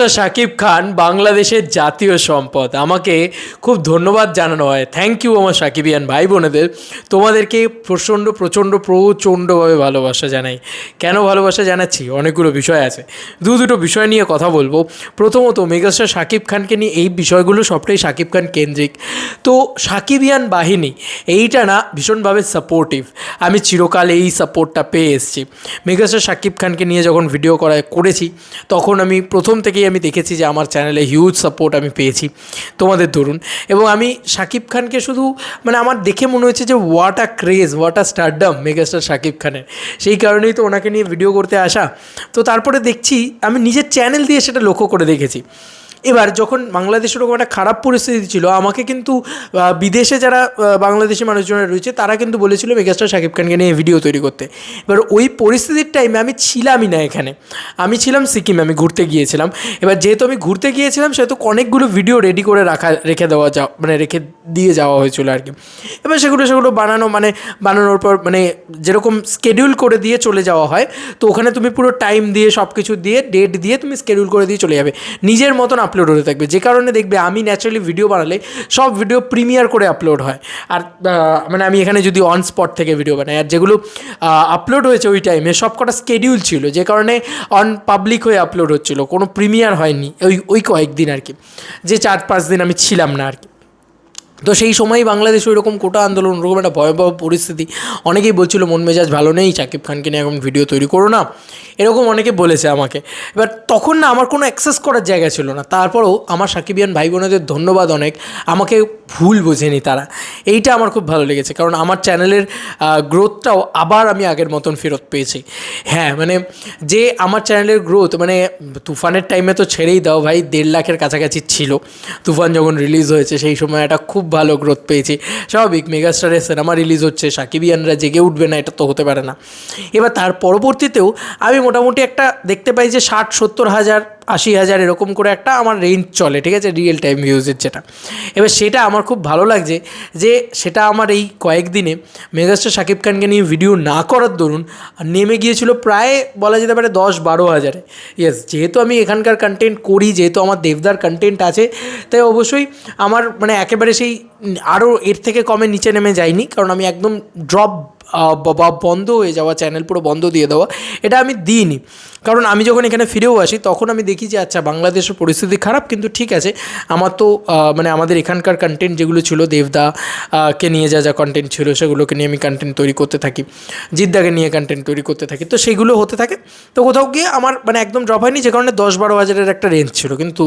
শাকিব খান বাংলাদেশের জাতীয় সম্পদ। আমাকে খুব ধন্যবাদ জানানো হয়। থ্যাংক ইউ আমার সাকিবিয়ান ভাই বোনেদের। তোমাদেরকে প্রচণ্ড প্রচণ্ড, প্রচণ্ডভাবে ভালোবাসা জানাই। কেন ভালোবাসা জানাচ্ছি? অনেকগুলো বিষয় আছে। দু দুটো বিষয় নিয়ে কথা বলব। প্রথমত, মেগাস্টার শাকিব খানকে নিয়ে এই বিষয়গুলো সবটাই শাকিব খান কেন্দ্রিক। তো সাকিবিয়ান বাহিনী, এইটা না ভীষণভাবে সাপোর্টিভ আমি চিরকাল এই সাপোর্টটা পেয়ে এসেছি। মেগাস্টার শাকিব খানকে নিয়ে যখন ভিডিও করা করেছি, তখন আমি প্রথম থেকেই আমি দেখেছি যে আমার চ্যানেলে হিউজ সাপোর্ট আমি পেয়েছি। তোমাদের ধরুন। এবং আমি শাকিব খানকে শুধু মানে আমার দেখে মনে হয়েছে যে what a craze what a stardom megastar Shakib খানের। সেই কারণেই তো ওনাকে নিয়ে ভিডিও করতে আসা। তো তারপরে দেখছি, আমি নিজের চ্যানেল দিয়ে সেটা লক্ষ্য করে দেখেছি। এবার যখন বাংলাদেশের ওরকম একটা খারাপ পরিস্থিতি ছিল, আমাকে কিন্তু বিদেশে যারা বাংলাদেশি মানুষজনের রয়েছে, তারা কিন্তু বলেছিল মেগাস্টার শাকিব খানকে নিয়ে ভিডিও তৈরি করতে। এবার ওই পরিস্থিতির টাইমে আমি ছিলামই না এখানে। আমি ছিলাম সিকিমে, আমি ঘুরতে গিয়েছিলাম। এবার যেহেতু আমি ঘুরতে গিয়েছিলাম, সেহেতু অনেকগুলো ভিডিও রেডি করে রাখা, রেখে দেওয়া যা মানে রেখে দিয়ে যাওয়া হয়েছিল আর কি। এবার সেগুলো সেগুলো বানানো মানে বানানোর পর মানে যেরকম স্কেডিউল করে দিয়ে চলে যাওয়া হয়, তো ওখানে তুমি পুরো টাইম দিয়ে সব কিছু দিয়ে ডেট দিয়ে তুমি স্কেডিউল করে দিয়ে চলে যাবে। নিজের মতন আপলোড হতে থাকবে। যে কারণে দেখবে আমি ন্যাচারালি ভিডিও বানালে সব ভিডিও প্রিমিয়ার করে আপলোড হয়। আর মানে আমি এখানে যদি অন স্পট থেকে ভিডিও বানাই, আর যেগুলো আপলোড হয়েছে ওই টাইমে সব কটা স্কেডিউল ছিল, যে কারণে অন পাবলিক হয়ে আপলোড হচ্ছিল, কোনো প্রিমিয়ার হয়নি, ওই ওই কয়েকদিন আর কি। যে চার পাঁচ দিন আমি ছিলাম না আর কি। তো সেই সময়ই বাংলাদেশে রকম কোটা আন্দোলন, ওরকম একটা ভয়াবহ পরিস্থিতি। অনেকেই বলছিল, মন মেজাজ ভালো নেই শাকিব খানকে নিয়ে এখন ভিডিও তৈরি করো না। এরকম অনেকে বলেছে আমাকে। এবার তখন না আমার কোনো অ্যাক্সেস করার জায়গা ছিল না। তারপরেও আমার সাকিবিয়ান ভাই বোনেদের ধন্যবাদ অনেক। আমাকে ভুল বোঝেনি তারা। এইটা আমার খুব ভালো লেগেছে। কারণ আমার চ্যানেলের গ্রোথটাও আবার আমি আগের মতন ফেরত পেয়েছি। হ্যাঁ মানে যে আমার চ্যানেলের গ্রোথ মানে তুফানের টাইমে তো ছেড়েই দাও ভাই, দেড় লাখের কাছাকাছি ছিল। তুফান যখন রিলিজ হয়েছে, সেই সময় একটা খুব ভালো গ্রোথ পেয়েছে। স্বাভাবিক মেগাস্টারের সিনেমা রিলিজ হচ্ছে সাকিবিয়ানরা জেগে উঠবে না, এটা তো হতে পারে না। এবার তার পরবর্তীতেও আমি মোটামুটি একটা দেখতে পাই যে ষাট সত্তর হাজার আশি হাজার এরকম করে একটা আমার রেঞ্জ চলে, ঠিক আছে? রিয়েল টাইম ভিউজের যেটা। এবার সেটা আমার খুব ভালো লাগছে যে সেটা আমার এই কয়েকদিনে মেগাস্টার শাকিব খানকে নিয়ে ভিডিও না করার দরুন নেমে গিয়েছিল প্রায় বলা যেতে পারে দশ বারো হাজারে। ইয়েস যেহেতু আমি এখানকার কন্টেন্ট করি, যেহেতু আমার দেবদার কন্টেন্ট আছে, তাই অবশ্যই আমার মানে একেবারে সেই আরও এর থেকে কমে নিচে নেমে যায়নি, কারণ আমি একদম ড্রপ বা বন্ধ হয়ে যাওয়া চ্যানেল পুরো বন্ধ দিয়ে দেওয়া, এটা আমি দিইনি। কারণ আমি যখন এখানে ফিরেও আসি, তখন আমি দেখি যে আচ্ছা বাংলাদেশের পরিস্থিতি খারাপ, কিন্তু ঠিক আছে। আমার তো মানে আমাদের এখানকার কন্টেন্ট যেগুলো ছিল, দেবদা কে নিয়ে যা যা কন্টেন্ট ছিল, সেগুলোকে নিয়ে আমি কন্টেন্ট তৈরি করতে থাকি। জিদ্দাকে নিয়ে কন্টেন্ট তৈরি করতে থাকি। তো সেগুলো হতে থাকে। তো কোথাও গিয়ে আমার মানে একদম ড্রপ হয়নি, যে কারণে দশ বারো হাজারের একটা রেঞ্জ ছিল। কিন্তু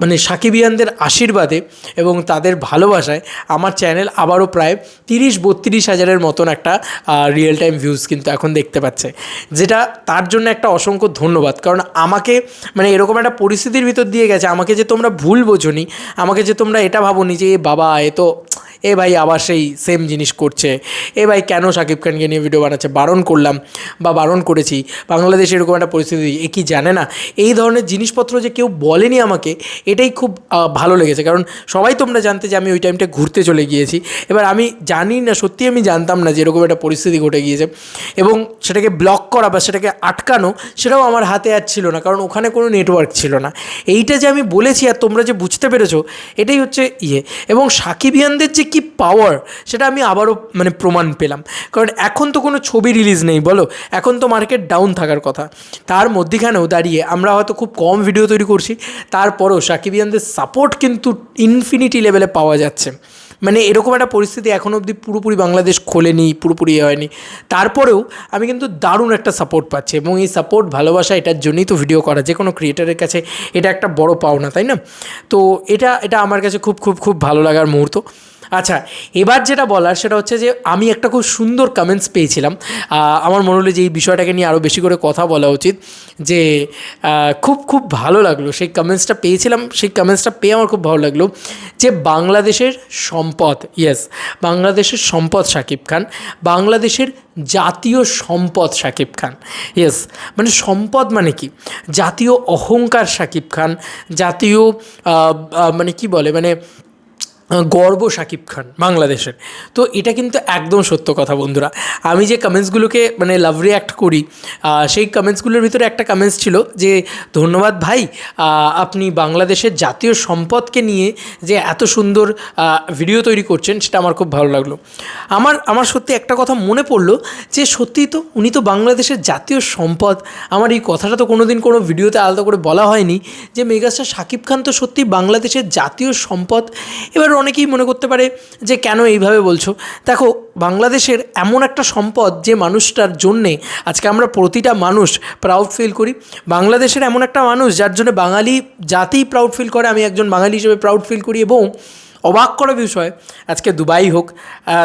মানে সাকিবিয়ানদের আশীর্বাদে এবং তাদের ভালোবাসায় আমার চ্যানেল আবারও প্রায় তিরিশ বত্রিশ হাজারের মতন একটা রিয়েল টাইম ভিউজ কিন্তু এখন দেখতে পাচ্ছে। যেটা তার জন্য একটা অসংখ্য ধন্যবাদ। কারণ আমাকে মানে এরকম একটা পরিস্থিতির ভিতর দিয়ে গেছে, আমাকে যে তোমরা ভুল বোঝনি, আমাকে যে তোমরা এটা ভাবোনি যে বাবা, এ তো এ ভাই আবার সেই সেম জিনিস করছে। এ ভাই কেন শাকিব খানকে নিয়ে ভিডিও বানাচ্ছে? বারণ করলাম বা বারণ করেছি। বাংলাদেশে এরকম একটা পরিস্থিতি, এ কি জানে না? এই ধরনের জিনিসপত্র যে কেউ বলেনি আমাকে, এটাই খুব ভালো লেগেছে। কারণ সবাই তোমরা জানতে যে আমি ওই টাইমটা ঘুরতে চলে গিয়েছি। এবার আমি জানি না, সত্যি আমি জানতাম না যে এরকম একটা পরিস্থিতি ঘটে গিয়েছে। এবং সেটাকে ব্লক করা বা সেটাকে আটকানো, সেটাও আমার হাতে আর ছিল না। কারণ ওখানে কোনো নেটওয়ার্ক ছিল না। এইটা যে আমি বলেছি আর তোমরা যে বুঝতে পেরেছ, এটাই হচ্ছে ইয়ে। এবং সাকিবিয়ানদের যে কি পাওয়ার সেটা আমি আবারও মানে প্রমাণ পেলাম। কারণ এখন তো কোনো ছবি রিলিজ নেই, বলো? এখন তো মার্কেট ডাউন থাকার কথা। তার মধ্যেখানেও দাঁড়িয়ে আমরা হয়তো খুব কম ভিডিও তৈরি করছি, তারপরেও সাকিবিয়ানদের সাপোর্ট কিন্তু ইনফিনিটি লেভেলে পাওয়া যাচ্ছে। মানে এরকম একটা পরিস্থিতি এখনও অবধি পুরোপুরি বাংলাদেশ খোলেনি, পুরোপুরি ইয়ে হয়নি। তারপরেও আমি কিন্তু দারুণ একটা সাপোর্ট পাচ্ছি এবং এই সাপোর্ট ভালোবাসা এটার জন্যই তো ভিডিও করা। যে কোনো ক্রিয়েটারের কাছে এটা একটা বড় পাওনা, তাই না? তো এটা এটা আমার কাছে খুব খুব খুব ভালো লাগার মুহূর্ত। আচ্ছা এবার যেটা বলার সেটা হচ্ছে যে আমি একটা খুব সুন্দর কমেন্টস পেয়েছিলাম। আমার মনে হলো যে এই বিষয়টাকে নিয়ে আরও বেশি করে কথা বলা উচিত যে খুব খুব ভালো লাগল। সেই কমেন্টসটা পেয়েছিলাম, সেই কমেন্টসটা পেয়ে আমার খুব ভালো লাগল যে বাংলাদেশের সম্পদ ইয়েস বাংলাদেশের সম্পদ শাকিব খান, বাংলাদেশের জাতীয় সম্পদ শাকিব খান ইয়েস মানে সম্পদ মানে কি? জাতীয় অহংকার শাকিব খান, জাতীয় মানে কি বলে মানে গর্ব শাকিব খান, বাংলাদেশের। তো এটা কিন্তু একদম সত্য কথা বন্ধুরা। আমি যে কমেন্টসগুলোকে মানে লাভ রিয়াক্ট করি সেই কমেন্টসগুলোর ভিতরে একটা কমেন্টস ছিল যে, ধন্যবাদ ভাই আপনি বাংলাদেশের জাতীয় সম্পদকে নিয়ে যে এত সুন্দর ভিডিও তৈরি করছেন, সেটা আমার খুব ভালো লাগল। আমার আমার সত্যি একটা কথা মনে পড়ল যে, সত্যিই তো উনি তো বাংলাদেশের জাতীয় সম্পদ, আমার এই কথাটা তো কোনো দিন কোনো ভিডিওতে আলাদা করে বলা হয়নি যে, মেগাস্টার শাকিব খান তো সত্যি বাংলাদেশের জাতীয় সম্পদ। এবার অনেকেই মনে করতে পারে যে কেন এইভাবে বলছো? দেখো, বাংলাদেশের এমন একটা সম্পদ যে মানুষটার জন্যে আজকে আমরা প্রতিটা মানুষ প্রাউড ফিল করি। বাংলাদেশের এমন একটা মানুষ যার জন্য বাঙালি জাতিই প্রাউড ফিল করে, আমি একজন বাঙালি হিসেবে প্রাউড ফিল করি এবং অবাক করা বিষয়, আজকে দুবাই হোক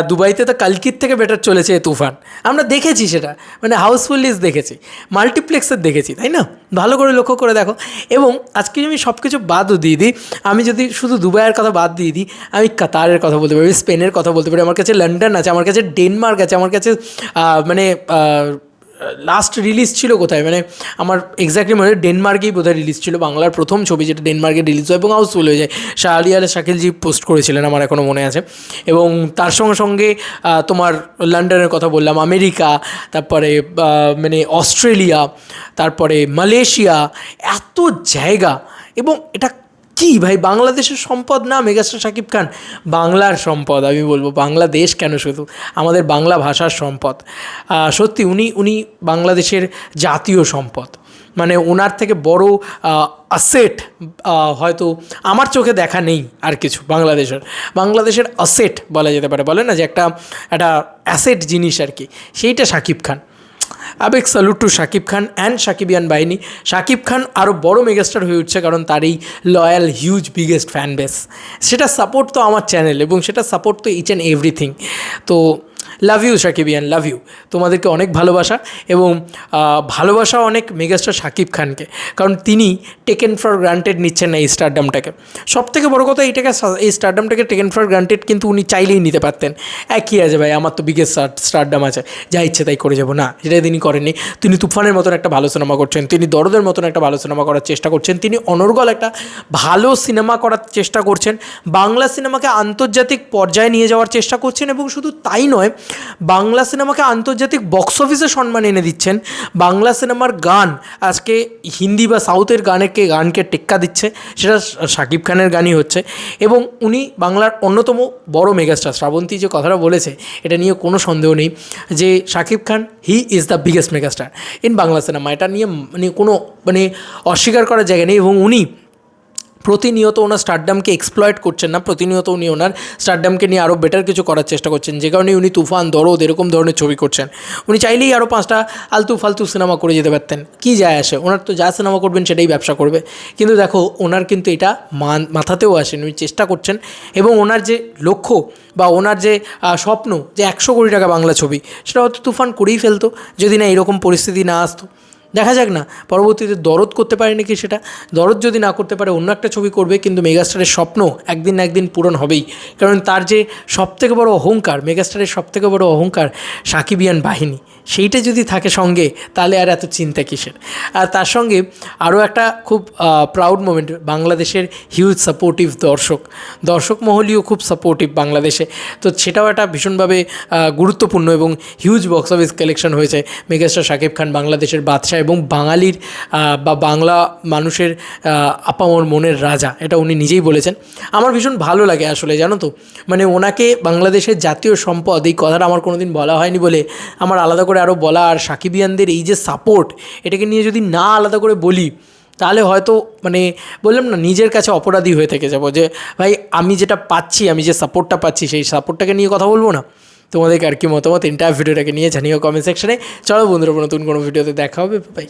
দুবাইতে তো কালকির থেকে বেটার চলেছে তুফান। আমরা দেখেছি সেটা মানে হাউসফুল দেখেছি মাল্টিপ্লেক্সের দেখেছি, তাই না? ভালো করে লক্ষ্য করে দেখো। এবং আজকে আমি সব কিছু বাদও দিয়ে দিই। আমি যদি শুধু দুবাইয়ের কথা বাদ দিয়ে দিই, আমি কাতারের কথা বলতে পারি, স্পেনের কথা বলতে পারি। আমার কাছে লন্ডন আছে, আমার কাছে ডেনমার্ক আছে, আমার কাছে মানে লাস্ট রিলিজ ছিল কোথায়? মানে আমার এক্স্যাক্টলি মনে হয় ডেনমার্কেই বোধহয় রিলিজ ছিল, বাংলার প্রথম ছবি যেটা ডেনমার্কে রিলিজ হয় এবং হাউসফুল হয়ে যায়। শাহ আলী আল শাকিলজি পোস্ট করেছিলেন আমার এখনও মনে আছে। এবং তার সঙ্গে সঙ্গে তোমার লন্ডনের কথা বললাম, আমেরিকা, তারপরে মানে অস্ট্রেলিয়া, তারপরে মালয়েশিয়া, এত জায়গা এবং এটা কি ভাই? বাংলাদেশের সম্পদ না? মেগাস্টার শাকিব খান। বাংলার সম্পদ, আমি বলব। বাংলাদেশ কেন শুধু? আমাদের বাংলা ভাষার সম্পদ। সত্যি উনি উনি বাংলাদেশের জাতীয় সম্পদ। মানে ওনার থেকে বড় অ্যাসেট হয়তো আমার চোখে দেখা নেই আর কিছু বাংলাদেশের। বাংলাদেশের অ্যাসেট বলা যেতে পারে। বলে না যে একটা একটা অ্যাসেট জিনিস আর কি। সেইটা শাকিব খান। আবেগ salute to Shakib Khan and Shakibian বাহিনী। শাকিব খান আরও বড় মেগাস্টার হয়ে উঠছে কারণ তার এই loyal huge biggest fan base সেটা সাপোর্ট তো আমার চ্যানেল এবং সেটা সাপোর্ট তো ইচ অ্যান্ড এভরিথিং তো লাভ ইউ শাকিবিয়ান লাভ ইউ তোমাদেরকে অনেক ভালোবাসা এবং ভালোবাসা অনেক মেগাস্টার শাকিব খানকে। কারণ তিনি টেকেন ফর গ্রান্টেড নিচ্ছেন না এই স্টারডামটাকে সব থেকে বড় কথা এইটাকে এই স্টারডামটাকে টেকেন ফর গ্রান্টেড কিন্তু উনি চাইলেই নিতে পারতেন। একই আছে ভাই, আমার তো বিগেস্ট স্টারডাম আছে। যা ইচ্ছে তাই করে যাব। না, সেটা তিনি করেননি। তিনি তুফানের মতন একটা ভালো সিনেমা করছেন। তিনি দরদের মতন একটা ভালো সিনেমা করার চেষ্টা করছেন। তিনি অনর্গল একটা ভালো সিনেমা করার চেষ্টা করছেন। বাংলা সিনেমাকে আন্তর্জাতিক পর্যায়ে নিয়ে যাওয়ার চেষ্টা করছেন এবং শুধু তাই নয় বাংলা সিনেমাকে আন্তর্জাতিক বক্স অফিসে সম্মান এনে দিচ্ছেন। বাংলা সিনেমার গান আজকে হিন্দি বা সাউথের গানেকে, গানকে টেক্কা দিচ্ছে। সেটা শাকিব খানের গানই হচ্ছে। এবং উনি বাংলার অন্যতম বড় মেগাস্টার শ্রাবন্তী যে কথাটা বলেছে, এটা নিয়ে কোনো সন্দেহ নেই যে Shakib Khan he is the biggest megastar in Bangla cinema. এটা নিয়ে মানে কোনো মানে অস্বীকার করার জায়গা নেই এবং উনি প্রতিনিয়ত ওনার স্টারডামকে এক্সপ্লয়েট করছেন না, প্রতিনিয়ত উনি ওনার স্টারডামকে নিয়ে আরও বেটার কিছু করার চেষ্টা করছেন। যে কারণে উনি তুফান, দরদ, এরকম ধরনের ছবি করছেন। উনি চাইলেই আরও পাঁচটা আলতু ফালতু সিনেমা করে যেতে পারতেন। কী যায় আসে? ওনার তো যা সিনেমা করবেন সেটাই ব্যবসা করবে। কিন্তু দেখো, ওনার কিন্তু এটা মান- মাথাতেও আসেন। উনি চেষ্টা করছেন এবং ওনার যে লক্ষ্য বা ওনার যে স্বপ্ন যে একশো কোটি টাকা বাংলা ছবি, সেটা হয়তো তুফান করেই ফেলতো, যদি না এরকম পরিস্থিতি না আসতো। দেখা যাক না, পরবর্তীতে দরদ করতে পারে নাকি সেটা? দরদ যদি না করতে পারে, অন্য একটা ছবি করবে, কিন্তু মেগাস্টারের স্বপ্ন একদিন না একদিন পূরণ হবেই। কারণ তার যে সবথেকে বড় অহংকার, মেগাস্টারের সবথেকে বড় অহংকার সাকিবিয়ান বাহিনী। সেইটা যদি থাকে সঙ্গে, তাহলে আর এত চিন্তা কিসের? আর তার সঙ্গে আরও একটা খুব প্রাউড মোমেন্ট বাংলাদেশের হিউজ সাপোর্টিভ দর্শক। দর্শক মহলীয় খুব সাপোর্টিভ বাংলাদেশে। তো সেটাও একটা ভীষণভাবে গুরুত্বপূর্ণ এবং হিউজ বক্স অফিস কালেকশন হয়েছে। মেগাস্টার শাকিব খান বাংলাদেশের বাদশাহ এবং বাঙালির বা বাংলা মানুষের আপামর মনের রাজা, এটা উনি নিজেই বলেছেন। আমার ভীষণ ভালো লাগে আসলে, জানো তো? মানে ওনাকে বাংলাদেশের জাতীয় সম্পদ, এই কথাটা আমার কোনোদিন বলা হয়নি বলে আমার আলাদা করে আরও বলা, আর সাকিবিয়ানদের এই যে সাপোর্ট এটাকে নিয়ে যদি না আলাদা করে বলি, তাহলে হয়তো মানে বললাম না, নিজের কাছে অপরাধী হয়ে থেকে যাব যে, ভাই, আমি যেটা পাচ্ছি, আমি যে সাপোর্টটা পাচ্ছি, সেই সাপোর্টটাকে নিয়ে কথা বলব না। তোমাদেরকে আর কি মতামত? এন্টায়ার ভিডিওটাকে নিয়ে জানিও কমেন্ট সেকশনে চলো বন্ধুরা, নতুন কোনো ভিডিওতে দেখা হবে। বাই